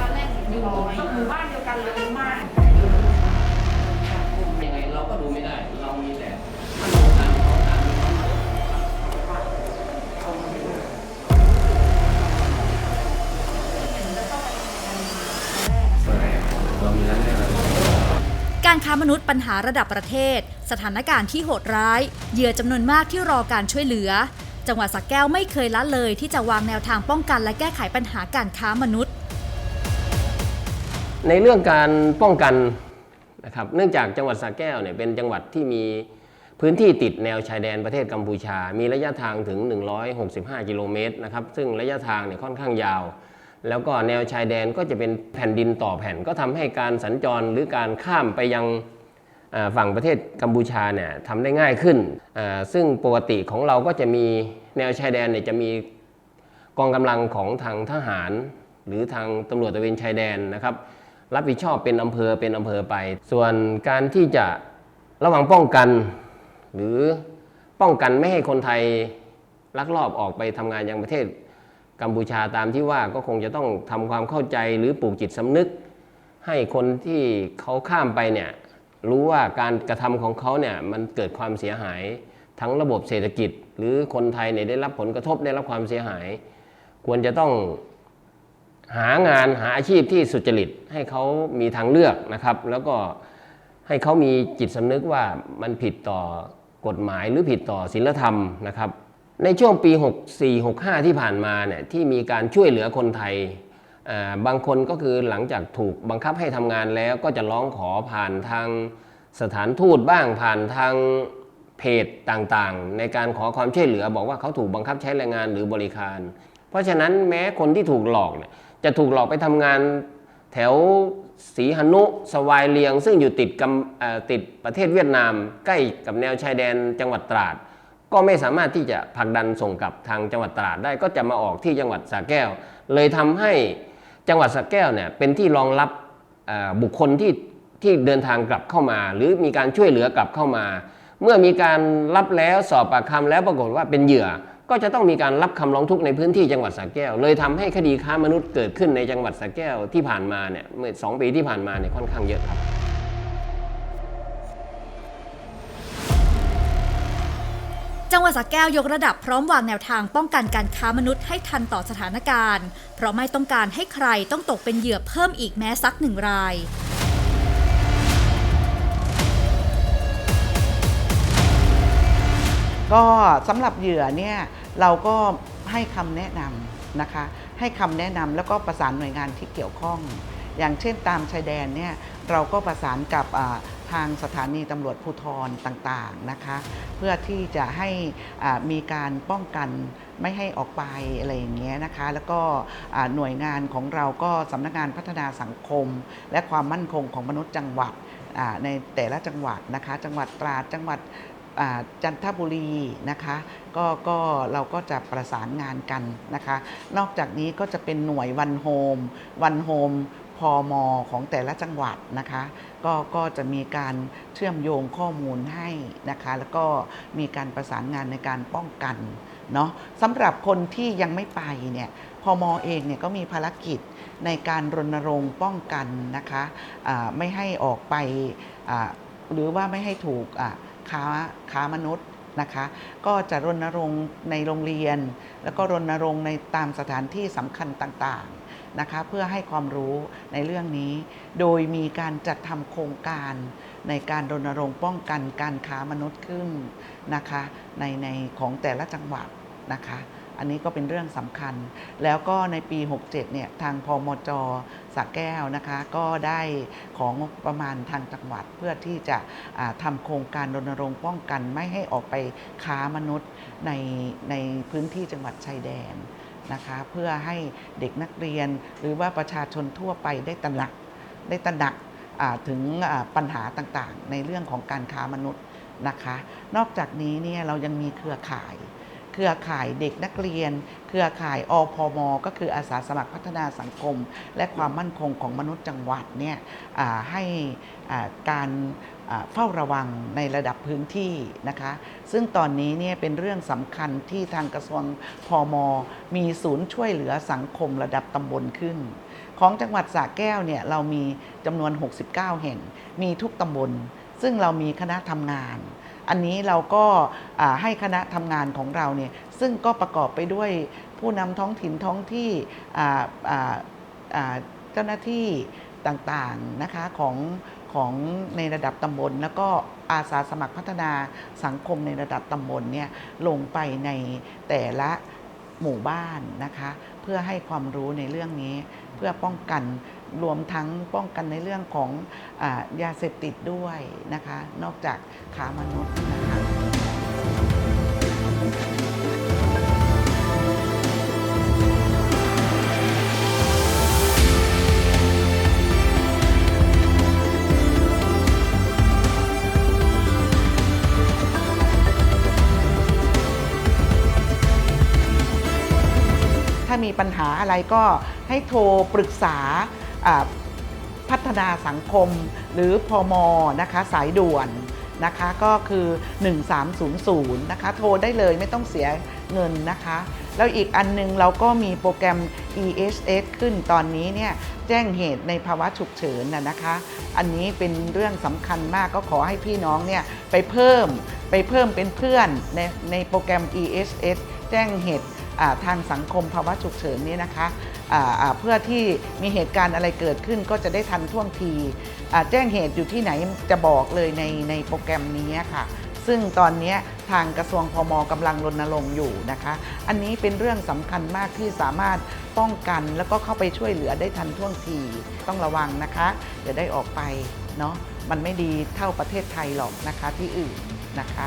ตอนแรกอยู่หมู่บ้านเดียวกันเลยมายังไงเราก็ดูไม่ได้ เรามีแต่การค้ามนุษย์ปัญหาระดับประเทศ สถานการณ์ที่โหดร้าย เหยื่อจำนวนมากที่รอการช่วยเหลือ จังหวัดสระแก้วไม่เคยละเลยที่จะวางแนวทางป้องกันและแก้ไขปัญหาการค้ามนุษย์ ในเรื่องการป้องกันนะครับเนื่องจากจังหวัดสระแก้วเนี่ยเป็นจังหวัดที่มีพื้นที่ติดแนวชายแดนประเทศกัมพูชา มีระยะทางถึง 165 กิโลเมตรนะครับซึ่งระยะทางเนี่ยค่อนข้างยาว แล้วก็แนวชายแดนก็จะเป็นแผ่นดินต่อแผ่น ก็ทำให้การสัญจรหรือการข้ามไปยังฝั่งประเทศกัมพูชาเนี่ยทำได้ง่ายขึ้น ซึ่งปกติของเราก็จะมีแนวชายแดนเนี่ยจะมีกองกำลังของทางทหาร หรือทางตำรวจตระเวนชายแดนนะครับ รับผิดชอบเป็นอำเภอเป็นอำเภอไป ส่วนการที่จะระวังป้องกัน หรือป้องกันไม่ให้คนไทยลักลอบออกไปทำงานยังประเทศกัมพูชาตามที่ว่าก็คงจะต้องทำความเข้าใจหรือปลูกจิตสำนึก ให้คนที่เขาข้ามไปเนี่ยรู้ว่าการกระทำของเขาเนี่ยมันเกิดความเสียหายทั้งระบบเศรษฐกิจ หรือคนไทยเนี่ยได้รับผลกระทบได้รับความเสียหาย ควรจะต้อง หางานหาอาชีพที่สุจริตให้เขามีทางเลือกนะครับ แล้วก็ให้เขามีจิตสำนึกว่ามันผิดต่อกฎหมายหรือผิดต่อศีลธรรมนะครับ ในช่วงปี 64-65 ที่ผ่านมาเนี่ยที่มีการช่วยเหลือคนไทยบางคนก็คือหลังจากถูกบังคับให้ทำงานแล้วก็จะร้องขอผ่านทางสถานทูตบ้างผ่านทางเพจต่างๆ ในการขอความช่วยเหลือบอกว่าเขาถูกบังคับใช้แรงงานหรือบริการ เพราะฉะนั้นแม้คนที่ถูกหลอกเนี่ย จะถูกหลอกไปทำงานแถวศรีหนุสวายเลียง ซึ่งอยู่ติดกับติดประเทศเวียดนาม ใกล้กับแนวชายแดนจังหวัดตราด ก็ไม่สามารถที่จะผลักดันส่งกลับทางจังหวัดตราดได้ก็จะมาออกที่จังหวัดสระแก้ว เลยทำให้จังหวัดสระแก้วเนี่ยเป็นที่รองรับบุคคลที่ที่เดินทางกลับเข้ามา หรือมีการช่วยเหลือกลับเข้ามา เมื่อมีการรับแล้วสอบปากคำแล้วปรากฏว่าเป็นเหยื่อ ก็จะต้องมีการรับคำร้องทุกข์ในพื้นที่จังหวัดสระแก้ว เลยทำให้คดีค้ามนุษย์เกิดขึ้นในจังหวัดสระแก้วที่ผ่านมาเนี่ยเมื่อสองปีที่ผ่านมาเนี่ยค่อนข้างเยอะครับจังหวัดสระแก้วยกระดับพร้อมวางแนวทางป้องกันการค้ามนุษย์ให้ทันต่อสถานการณ์ เพราะไม่ต้องการให้ใครต้องตกเป็นเหยื่อเพิ่มอีกแม้สักหนึ่งราย ก็สำหรับเหยื่อเนี่ยเราก็ให้คำแนะนำนะคะ ให้คำแนะนำแล้วก็ประสานหน่วยงานที่เกี่ยวข้อง อย่างเช่นตามชายแดนเนี่ยเราก็ประสานกับทางสถานีตำรวจภูธรต่างๆนะคะ เพื่อที่จะให้มีการป้องกันไม่ให้ออกไปอะไรอย่างเงี้ยนะคะ แล้วก็หน่วยงานของเราก็สำนักงานพัฒนาสังคม และความมั่นคงของมนุษย์จังหวัดในแต่ละจังหวัดนะคะ จังหวัดตราดจังหวัด จันทบุรีนะคะก็ก็เราก็จะประสานงานกันนะคะ นอกจากนี้ก็จะเป็นหน่วยวันโฮมวันโฮมพอมของแต่ละจังหวัดนะคะก็ก็จะมีการเชื่อมโยงข้อมูลให้นะคะ แล้วก็มีการประสานงานในการป้องกันเนาะสำหรับคนที่ยังไม่ไปเนี่ยพอมเองเนี่ยก็มีภารกิจในการรณรงค์ป้องกันนะคะอ่าไม่ให้ออกไปหรือว่าไม่ให้ถูกอ ค้าค้ามนุษย์นะคะ ก็จะรณรงค์ในโรงเรียน แล้วก็รณรงค์ในตามสถานที่สำคัญต่างๆนะคะ เพื่อให้ความรู้ในเรื่องนี้ โดยมีการจัดทำโครงการในการรณรงค์ป้องกันการค้ามนุษย์ขึ้นนะคะในในของแต่ละจังหวัดนะคะ อันนี้ก็เป็นเรื่องสำคัญ แล้วก็ในปี 67 เนี่ย ทางพมจ สระแก้วนะคะก็ได้ของประมาณทางจังหวัดเพื่อที่จะอ่าทำโครงการรณรงค์ป้องกันไม่ให้ออกไปค้ามนุษย์ในในพื้นที่จังหวัดชายแดนนะคะเพื่อให้เด็กนักเรียนหรือว่าประชาชนทั่วไปได้ตระหนักได้ตระหนักถึงปัญหาต่างๆ ในเรื่องของการค้ามนุษย์นะคะ นอกจากนี้เนี่ยเรายังมีเครือข่าย เครือข่ายเด็กนักเรียน เครือข่ายอพม ก็คืออาสาสมัครพัฒนาสังคม และความมั่นคงของมนุษย์จังหวัดเนี่ยให้การเฝ้าระวังในระดับพื้นที่นะคะ ซึ่งตอนนี้เนี่ยเป็นเรื่องสำคัญที่ทางกระทรวงพมมีศูนย์ช่วยเหลือสังคมระดับตำบลขึ้น ของจังหวัดสระแก้วเนี่ยเรามีจำนวน 69 แห่ง มีทุกตำบล ซึ่งเรามีคณะทำงาน อันนี้เราก็ให้คณะทำงานของเราเนี่ยซึ่งก็ประกอบไปด้วยผู้นำท้องถิ่นท้องที่เจ้าหน้าที่ต่างๆนะคะของของในระดับตำบล แล้วก็อาสาสมัครพัฒนาสังคมในระดับตำบลเนี่ยลงไปในแต่ละหมู่บ้านนะคะ เพื่อให้ความรู้ในเรื่องนี้เพื่อป้องกัน รวมทั้งป้องกันในเรื่องของอยาเสพติดด้วยนะคะ นอกจากค้ามนุษย์นะคะถ้ามีปัญหาอะไรก็ให้โทรปรึกษา พัฒนาสังคมหรือพอมนะคะสายด่วนนะคะก็คือ 1300 นะคะ โทรได้เลยไม่ต้องเสียเงินนะคะ แล้วอีกอันหนึงเราก็มีโปรแกรม EHS ขึ้นตอนนี้เนี่ยแจ้งเหตุในภาวะฉุกเฉินนะคะ อันนี้เป็นเรื่องสำคัญมากก็ขอให้พี่น้องเนี่ยไปเพิ่มไปเพิ่มเป็นเพื่อนในในโปรแกรม EHS แจ้งเหตุทางสังคมภาวะฉุกเฉินนี้นะคะ เพื่อที่มีเหตุการณ์อะไรเกิดขึ้นก็จะได้ทันท่วงทีแจ้งเหตุอยู่ที่ไหนจะบอกเลยในในโปรแกรมนี้ค่ะ ซึ่งตอนนี้ทางกระทรวงพมกำลังรณรงค์อยู่นะคะ อันนี้เป็นเรื่องสำคัญมากที่สามารถป้องกันแล้วก็เข้าไปช่วยเหลือได้ทันท่วงทีต้องระวังนะคะอย่าได้ออกไปเนาะมันไม่ดีเท่าประเทศไทยหรอกนะคะที่อื่นนะคะ